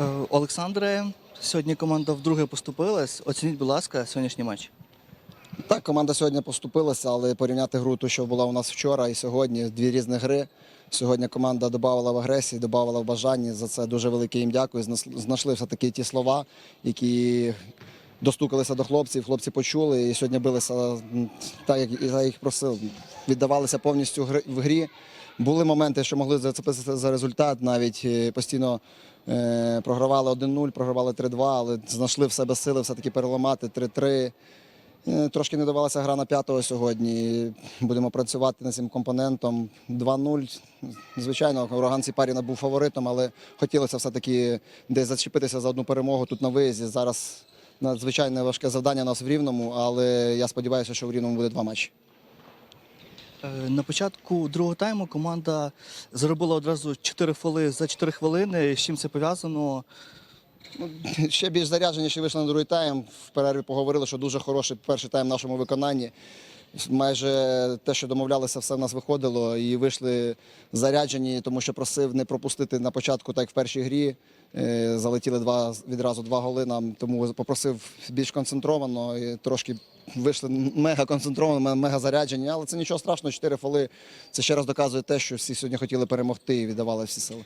Е, Олександре, сьогодні команда вдруге поступилась. Оцініть, будь ласка, сьогоднішній матч. Так, команда сьогодні поступилася, але порівняти гру, ту, що була у нас вчора і сьогодні, дві різні гри. Сьогодні команда додавала в агресії, додавала в бажанні. За це дуже велике їм дякую. Знайшли все-таки ті слова, які достукалися до хлопців. Хлопці почули і сьогодні билися так, як я їх просив. Віддавалися повністю в грі. Були моменти, що могли зацепитися за результат, навіть е, постійно е, програвали 1-0, програвали 3-2, але знайшли в себе сили все-таки переламати 3-3. Е, Трошки не давалася гра на п'ятого сьогодні. Будемо працювати над цим компонентом. 2-0. Звичайно, ураган Сіпаріна був фаворитом, але хотілося все-таки десь зачепитися за одну перемогу тут на виїзді. Зараз надзвичайно важке завдання у нас в Рівному, але я сподіваюся, що в Рівному буде два матчі. Е, На початку другого тайму команда заробила одразу 4 фоли за 4 хвилини. З чим це пов'язано? Ну, ще більш заряджені, ще вийшли на другий тайм. В перерві поговорили, що дуже хороший перший тайм в нашому виконанні. Майже те, що домовлялися, все в нас виходило. І вийшли заряджені, тому що просив не пропустити на початку, так як в першій грі. Е, Залетіли два, відразу два голи нам, тому попросив більш концентровано. І трошки вийшли мега концентровані, мега заряджені. Але це нічого страшного, чотири фоли. Це ще раз доказує те, що всі сьогодні хотіли перемогти і віддавали всі сили.